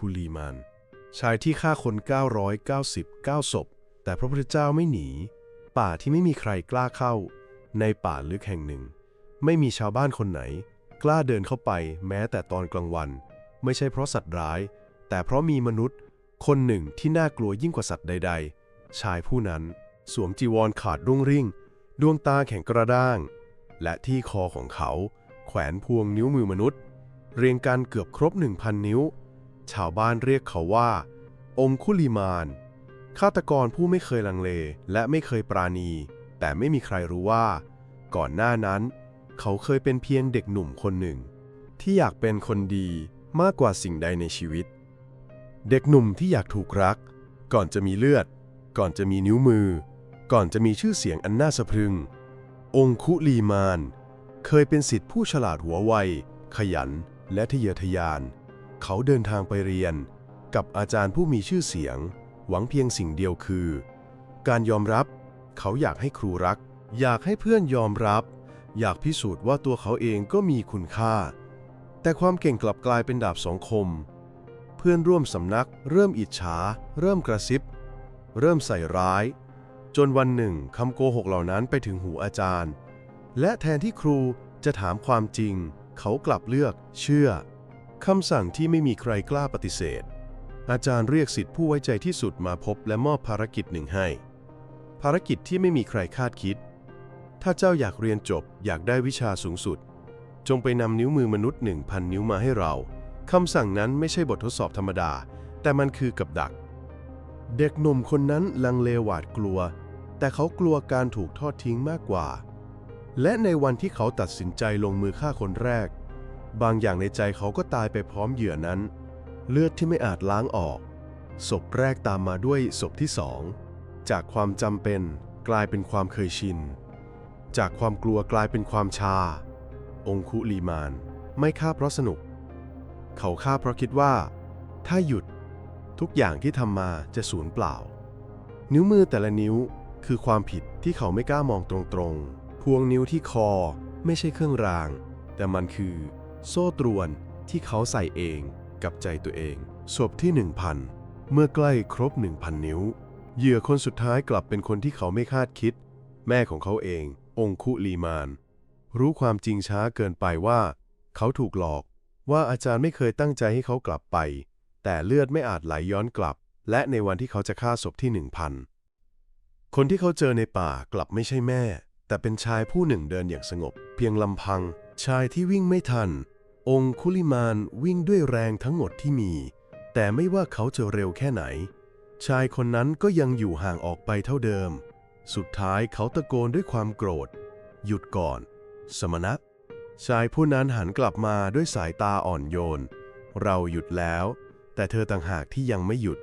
คุลีมานชายที่ฆ่าคน 999 ศพ แต่พระพุทธเจ้าไม่หนี ป่าที่ไม่มีใครกล้าเข้า ในป่าลึกแห่งหนึ่ง ไม่มีชาวบ้านคนไหน กล้าเดินเข้าไปแม้แต่ตอนกลางวัน ไม่ใช่เพราะสัตว์ร้าย แต่เพราะมีมนุษย์ คนหนึ่งที่น่ากลัวยิ่งกว่าสัตว์ใด ๆ ชายผู้นั้นสวมจีวรขาดรุ่งริ่ง ดวงตาแข็งกระด้าง และที่คอของเขา แขวนพวงนิ้วมือมนุษย์ เรียงกันเกือบครบ 1,000 นิ้ว ชาวบ้านเรียกเขาว่า องคุลิมาน ฆาตกรผู้ไม่เคยลังเลและไม่เคยปราณี แต่ไม่มีใครรู้ว่า ก่อนหน้านั้น เขาเคยเป็นเพียงเด็กหนุ่มคนหนึ่ง ที่อยากเป็นคนดีมากกว่าสิ่งใดในชีวิต เด็กหนุ่มที่อยากถูกรัก ก่อนจะมีเลือด ก่อนจะมีนิ้วมือ ก่อนจะมีชื่อเสียงอันน่าสะพรึง องคุลีมาน เคยเป็นสิทธิผู้ฉลาดหัวไว ขยัน และทะเยอทะยาน เขาเดินทางไปเรียน กับอาจารย์ผู้มีชื่อเสียง หวังเพียงสิ่งเดียวคือ การยอมรับ เขาอยากให้ครูรัก อยากให้เพื่อนยอมรับ อยากพิสูจน์ว่าตัวเขาเองก็มีคุณค่า แต่ความเก่งกลับกลายเป็นดาบสองคม เพื่อนร่วมสำนัก เริ่มอิจฉา เริ่มกระซิบ เริ่มใส่ร้าย จนวันหนึ่งคำโกหกเหล่านั้นไปถึงหูอาจารย์ และแทนที่ครูจะถามความจริง เขากลับเลือกเชื่อ คำสั่งที่ไม่มีใครกล้าปฏิเสธ อาจารย์เรียกสิทธิผู้ไว้ใจที่สุดมาพบและมอบภารกิจหนึ่งให้ ภารกิจที่ไม่มีใครคาดคิด ถ้าเจ้าอยากเรียนจบอยากได้วิชาสูงสุด จงไปนำนิ้วมือมนุษย์หนึ่งพันนิ้วมาให้เราคำสั่งนั้นไม่ใช่บททดสอบธรรมดา แต่มันคือกับดัก เด็กหนุ่มคนนั้นลังเลหวาดกลัว แต่เขากลัวการถูกทอดทิ้งมากกว่า และในวันที่เขาตัดสินใจลงมือฆ่าคนแรก บางอย่างในใจเขาก็ตายไปพร้อมเหยื่อนั้น เลือดที่ไม่อาจล้างออก ศพแรกตามมาด้วยศพที่สอง จากความจำเป็นกลายเป็นความเคยชิน จากความกลัวกลายเป็นความชา องคุลีมาน ไม่ฆ่าเพราะสนุก เขาฆ่าเพราะคิดว่า ถ้าหยุดทุกอย่างที่ทำมาจะสูญเปล่า นิ้วมือแต่ละนิ้วคือความผิดที่เขาไม่กล้ามองตรงๆ พวงนิ้วที่คอไม่ใช่เครื่องราง แต่มันคือ โซ่ตรวนที่เขาใส่เองกับใจตัวเอง ศพที่ 1,000 เมื่อใกล้ครบ 1,000 นิ้ว เหยื่อคนสุดท้ายกลับเป็นคนที่เขาไม่คาดคิด แม่ของเขาเอง องคุลีมาน รู้ความจริงช้าเกินไปว่า เขาถูกหลอกว่าอาจารย์ไม่เคยตั้งใจให้เขากลับไป แต่เลือดไม่อาจไหลย้อนกลับ และในวันที่เขาจะฆ่าศพที่ 1,000 คนที่เขาเจอในป่ากลับไม่ใช่แม่ แต่เป็นชายผู้หนึ่งเดินอย่างสงบ เพียงลำพัง ชายที่วิ่งไม่ทัน องคุลิมานวิ่งด้วยแรงทั้งหมดที่มี แต่ไม่ว่าเขาจะเร็วแค่ไหน ชายคนนั้นก็ยังอยู่ห่างออกไปเท่าเดิม สุดท้ายเขาตะโกนด้วยความโกรธ หยุดก่อน สมณะ ชายผู้นั้นหันกลับมาด้วยสายตาอ่อนโยน เราหยุดแล้ว แต่เธอต่างหากที่ยังไม่หยุด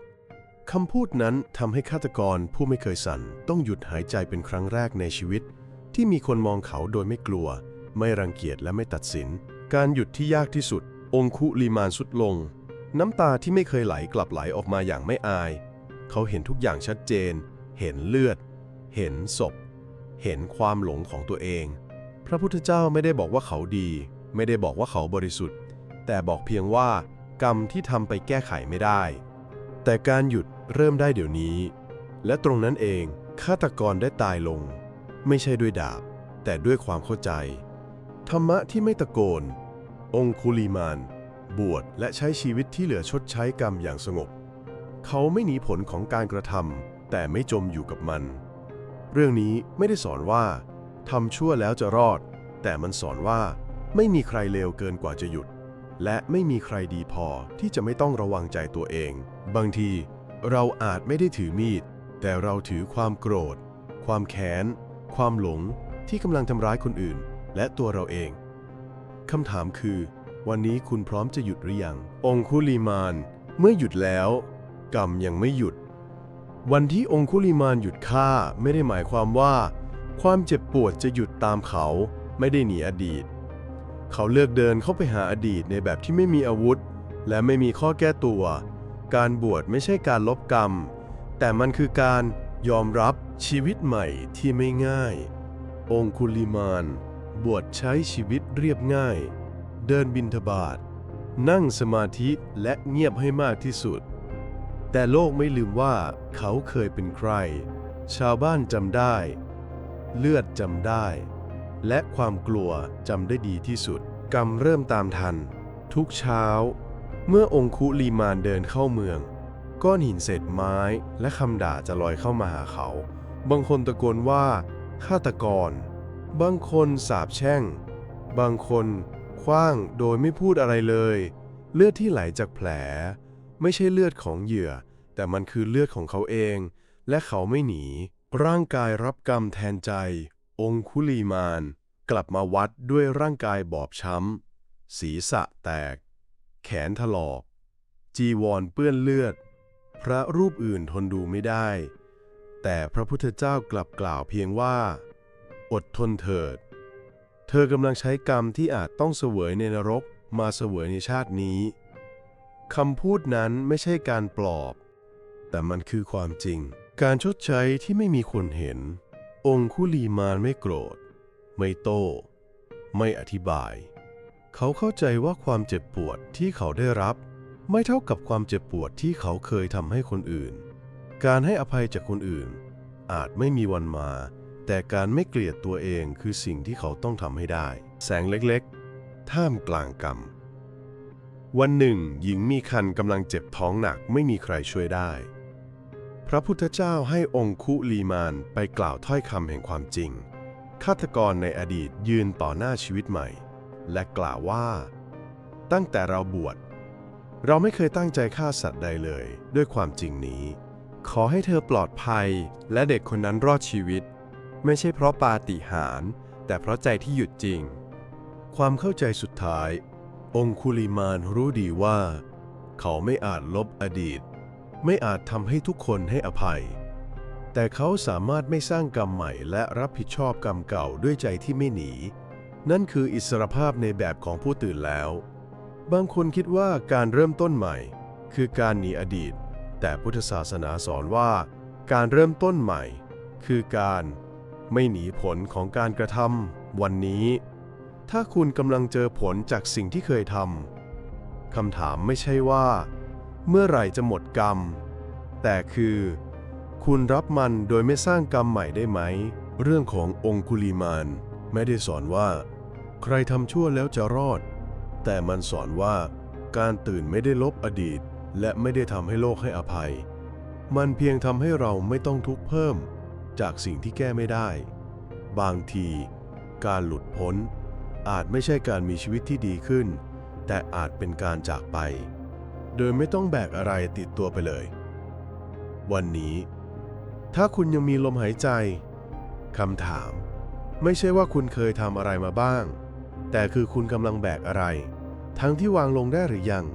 คำพูดนั้นทำให้ฆาตกรผู้ไม่เคยสั่น ต้องหยุดหายใจเป็นครั้งแรกในชีวิต ที่มีคนมองเขาโดยไม่กลัว ไม่รังเกียจและไม่ตัดสิน การหยุดที่ยากที่สุด องคุลีมานสุดลง น้ำตาที่ไม่เคยไหลกลับไหลออกมาอย่างไม่อาย เขาเห็นทุกอย่างชัดเจน เห็นเลือด เห็นศพ เห็นความหลงของตัวเอง พระพุทธเจ้าไม่ได้บอกว่าเขาดี ไม่ได้บอกว่าเขาบริสุทธิ์ แต่บอกเพียงว่ากรรมที่ทำไปแก้ไขไม่ได้ แต่การหยุดเริ่มได้เดี๋ยวนี้ และตรงนั้นเองฆาตกรได้ตายลง ไม่ใช่ด้วยดาบ แต่ด้วยความเข้าใจ ธรรมะที่ไม่ตะโกน องคุลีมาน บวชและใช้ชีวิตที่เหลือชดใช้กรรมอย่างสงบ เขาไม่หนีผลของการกระทำแต่ไม่จมอยู่กับมัน เรื่องนี้ไม่ได้สอนว่าทำชั่วแล้วจะรอด แต่มันสอนว่าไม่มีใครเลวเกินกว่าจะหยุด และไม่มีใครดีพอที่จะไม่ต้องระวังใจตัวเอง บางทีเราอาจไม่ได้ถือมีด แต่เราถือความโกรธ ความแค้น ความหลงที่กำลังทำร้ายคนอื่น และตัวเราเอง คำถามคือ วันนี้คุณพร้อมจะหยุดหรือยัง องคุลีมาน เมื่อหยุดแล้ว กรรมยังไม่หยุด วันที่องคุลิมานหยุดฆ่าไม่ได้หมายความว่า ความเจ็บปวดจะหยุดตามเขา ไม่ได้หนีอดีต เขาเลือกเดินเข้าไปหาอดีตในแบบที่ไม่มีอาวุธ และไม่มีข้อแก้ตัว การบวชไม่ใช่การลบกรรม แต่มันคือการยอมรับชีวิตใหม่ที่ไม่ง่าย องคุลิมาน บวชใช้ชีวิตเรียบง่าย เดินบินทบาท นั่งสมาธิและเงียบให้มากที่สุด แต่โลกไม่ลืมว่าเขาเคยเป็นใคร ชาวบ้านจำได้ เลือดจำได้ และความกลัวจำได้ดีที่สุด กรรมเริ่มตามทัน ทุกเช้า เมื่อองคุลีมานเดินเข้าเมือง ก้อนหินเศษไม้และคำด่าจะลอยเข้ามาหาเขา บางคนตะโกนว่าฆาตกร บางคนสาบแช่ง บางคนคว้างโดยไม่พูดอะไรเลย เลือดที่ไหลจากแผล ไม่ใช่เลือดของเหยื่อ แต่มันคือเลือดของเขาเอง และเขาไม่หนี ร่างกายรับกรรมแทนใจ องคุลีมาน กลับมาวัดด้วยร่างกายบอบช้ำ ศีรษะแตก แขนถลอก จีวรเปื้อนเลือด พระรูปอื่นทนดูไม่ได้ แต่พระพุทธเจ้ากลับกล่าวเพียงว่า อดทนเถิด เธอกำลังใช้กรรมที่อาจต้องเสวยในนรกมาเสวยในชาตินี้คำพูดนั้นไม่ใช่การปลอบ แต่มันคือความจริง การชดใช้ที่ไม่มีคนเห็น องคุลีมานไม่โกรธ ไม่โต้ ไม่อธิบาย เขาเข้าใจว่าความเจ็บปวดที่เขาได้รับ ไม่เท่ากับความเจ็บปวดที่เขาเคยทำให้คนอื่น การให้อภัยจากคนอื่น อาจไม่มีวันมา แต่การไม่เกลียดตัวเองคือสิ่งที่เขาต้องทำให้ได้ แสงเล็กๆ ท่ามกลางกรรม วันหนึ่ง หญิงมีคันกำลังเจ็บท้องหนักไม่มีใครช่วยได้ พระพุทธเจ้าให้องคุลีมานไปกล่าวถ้อยคำแห่งความจริง ฆาตกรในอดีตยืนต่อหน้าชีวิตใหม่ และกล่าวว่า ตั้งแต่เราบวชเราไม่เคยตั้งใจฆ่าสัตว์ใดเลย ด้วยความจริงนี้ ขอให้เธอปลอดภัยและเด็กคนนั้นรอดชีวิต ไม่ใช่เพราะปาฏิหาริย์แต่เพราะใจที่หยุดจริง ความเข้าใจสุดท้าย องคุลิมานรู้ดีว่า เขาไม่อาจลบอดีต ไม่อาจทำให้ทุกคนให้อภัย แต่เขาสามารถไม่สร้างกรรมใหม่ และรับผิดชอบกรรมเก่าด้วยใจที่ไม่หนี นั่นคืออิสรภาพในแบบของผู้ตื่นแล้ว บางคนคิดว่าการเริ่มต้นใหม่ คือการหนีอดีต แต่พุทธศาสนาสอนว่า การเริ่มต้นใหม่ คือการ ไม่หนีผลของการกระทำวันนี้ ถ้าคุณกำลังเจอผลจากสิ่งที่เคยทำคำถามไม่ใช่ว่า เมื่อไหร่จะหมดกรรม แต่คือ คุณรับมันโดยไม่สร้างกรรมใหม่ได้ไหม เรื่องขององคุลีมานไม่ได้สอนว่า ใครทำชั่วแล้วจะรอด แต่มันสอนว่า การตื่นไม่ได้ลบอดีต และไม่ได้ทำให้โลกให้อภัย มันเพียงทำให้เราไม่ต้องทุกข์เพิ่ม จากสิ่งที่แก้ไม่ได้ บางที การหลุดพ้น อาจไม่ใช่การมีชีวิตที่ดีขึ้น แต่อาจเป็นการจากไป โดยไม่ต้องแบกอะไรติดตัวไปเลย วันนี้ ถ้าคุณยังมีลมหายใจคำถาม ไม่ใช่ว่าคุณเคยทำอะไรมาบ้าง แต่คือคุณกำลังแบกอะไร ทั้งที่วางลงได้หรือยัง